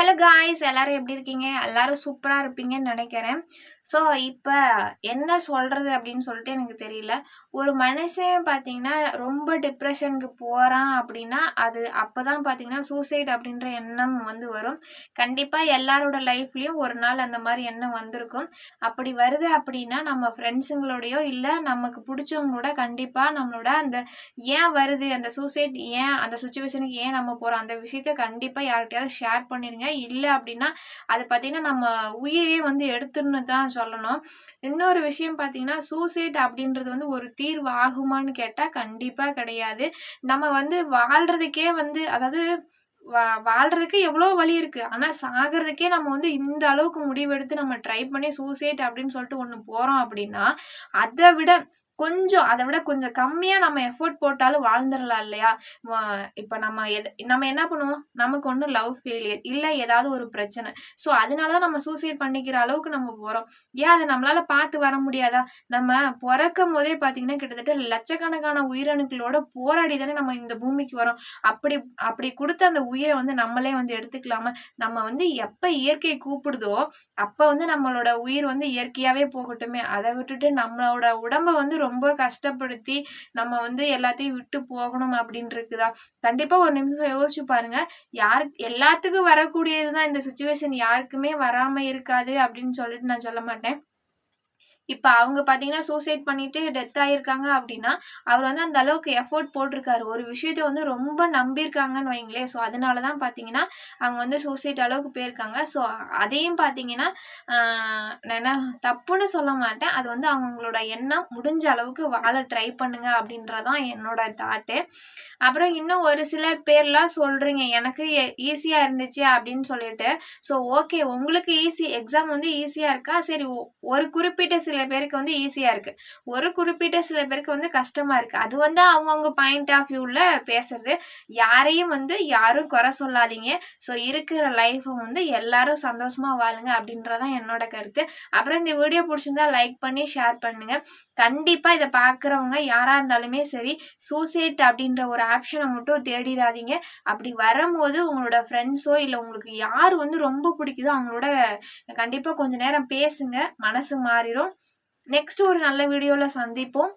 Hello guys எல்லாரும் எப்படி இருக்கீங்க? எல்லாரும் சூப்பராக இருப்பீங்கன்னு நினைக்கிறேன். ஸோ இப்போ என்ன சொல்கிறது அப்படின்னு சொல்லிட்டு எனக்கு தெரியல. ஒரு மனுஷன் பார்த்தீங்கன்னா ரொம்ப டிப்ரெஷனுக்கு போகிறான் அப்படின்னா அது அப்போ தான் பார்த்தீங்கன்னா சூசைட் அப்படின்ற எண்ணம் வந்து வரும். கண்டிப்பாக எல்லாரோட லைஃப்லேயும் ஒரு நாள் அந்த மாதிரி எண்ணம் வந்திருக்கும். அப்படி வருது அப்படின்னா நம்ம ஃப்ரெண்ட்ஸுங்களோடையோ இல்லை நமக்கு பிடிச்சவங்களோட கண்டிப்பாக நம்மளோட அந்த ஏன் வருது அந்த சூசைட் ஏன் அந்த சுச்சுவேஷனுக்கு ஏன் நம்ம போகிறோம் அந்த விஷயத்த கண்டிப்பாக யார்கிட்டயாவது ஷேர் பண்ணிடுங்க இல்லை அப்படின்னா அது பார்த்தீங்கன்னா நம்ம உயிரே வந்து எடுத்துன்னு தான் சொல்லணும். இன்னொரு விஷயம் பார்த்தீங்கன்னா சூசைட் அப்படின்றது வந்து ஒரு தீர்வு ஆகுமான்னு கேட்டால் கண்டிப்பாக கிடையாது. நம்ம வந்து வாழ்கிறதுக்கே வந்து அதாவது வா வாழ்கிறதுக்கு எவ்வளோ வழி இருக்குது ஆனால் சாகிறதுக்கே நம்ம வந்து இந்த அளவுக்கு முடிவெடுத்து நம்ம ட்ரை பண்ணி சூசைட் அப்படின்னு சொல்லிட்டு ஒன்று போகிறோம் அப்படின்னா அதை விட கொஞ்சம் அதை விட கொஞ்சம் கம்மியாக நம்ம எஃபோர்ட் போட்டாலும் வாழ்ந்துடலாம் இல்லையா? இப்போ நம்ம எது நம்ம என்ன பண்ணுவோம்? நமக்கு ஒன்றும் லவ் ஃபெயிலியர் இல்லை ஏதாவது ஒரு பிரச்சனை. ஸோ அதனால தான் நம்ம சூசைட் பண்ணிக்கிற அளவுக்கு நம்ம போகிறோம் ஏன் அதை நம்மளால் பார்த்து வர முடியாதா? நம்ம பிறக்கும் போதே பார்த்தீங்கன்னா கிட்டத்தட்ட லட்சக்கணக்கான உயிரணுக்களோட போராடி தானே நம்ம இந்த பூமிக்கு வரோம். அப்படி அப்படி கொடுத்த அந்த உயிரை வந்து நம்மளே வந்து எடுத்துக்கலாம? நம்ம வந்து எப்போ இயற்கை கூப்பிடுதோ அப்போ வந்து நம்மளோட உயிர் வந்து இயற்கையாகவே போகட்டுமே. அதை விட்டுட்டு நம்மளோட உடம்பை வந்து ரொம்ப ரொம்ப கஷ்டப்படுத்தி நம்ம வந்து எல்லாத்தையும் விட்டு போகணும் அப்படின்னு இருக்குதா கண்டிப்பா ஒரு நிமிஷம் யோசிச்சு பாருங்க. யாரு எல்லாத்துக்கும் வரக்கூடியதுதான் இந்த சுச்சுவேஷன் யாருக்குமே வராம இருக்காது அப்படின்னு சொல்லிட்டு நான் சொல்ல மாட்டேன். இப்போ அவங்க பார்த்தீங்கன்னா சூசைட் பண்ணிட்டு டெத் ஆகியிருக்காங்க அப்படின்னா அவர் வந்து அந்த அளவுக்கு எஃபோர்ட் போட்டிருக்காரு. ஒரு விஷயத்த வந்து ரொம்ப நம்பியிருக்காங்கன்னு வைங்களேன். ஸோ அதனால தான் பார்த்தீங்கன்னா அவங்க வந்து சூசைட் அளவுக்கு போயிருக்காங்க. ஸோ அதையும் பார்த்தீங்கன்னா என்ன தப்புன்னு சொல்ல மாட்டேன். அது வந்து அவங்களோட எண்ணம் முடிஞ்ச அளவுக்கு வாழ ட்ரை பண்ணுங்க அப்படின்றதான் என்னோட தாட்டு அப்புறம் இன்னும் ஒரு சிலர் பேர்லாம் சொல்கிறீங்க எனக்கு ஈஸியாக இருந்துச்சு அப்படின்னு சொல்லிட்டு. ஸோ ஓகே உங்களுக்கு ஈஸி எக்ஸாம் வந்து ஈஸியாக இருக்கா? சரி ஒரு குறிப்பிட்ட சில பேருக்கு வந்து ஈஸியாக இருக்குது ஒரு குறிப்பிட்ட சில பேருக்கு வந்து கஷ்டமாக இருக்குது அது வந்து அவங்கவுங்க பாயிண்ட் ஆஃப் வியூவில் பேசுறது. யாரையும் வந்து யாரும் குறை சொல்லாதீங்க. ஸோ இருக்கிற லைஃப்பை வந்து எல்லாரும் சந்தோஷமாக வாழுங்க அப்படின்றதான் என்னோட கருத்து. அப்புறம் இந்த வீடியோ பிடிச்சிருந்தா லைக் பண்ணி ஷேர் பண்ணுங்கள் கண்டிப்பாக இதை பார்க்குறவங்க யாராக இருந்தாலுமே சரி சூசைட் அப்படின்ற ஒரு ஆப்ஷனை மட்டும் தேடிடாதீங்க. அப்படி வரும்போது உங்களோட ஃப்ரெண்ட்ஸோ இல்லை உங்களுக்கு யார் வந்து ரொம்ப பிடிக்குதோ அவங்களோட கண்டிப்பாக கொஞ்சம் நேரம் பேசுங்க. மனசு மாறிடும் நெக்ஸ்ட் ஒரு நல்ல வீடியோவில் சந்திப்போம்.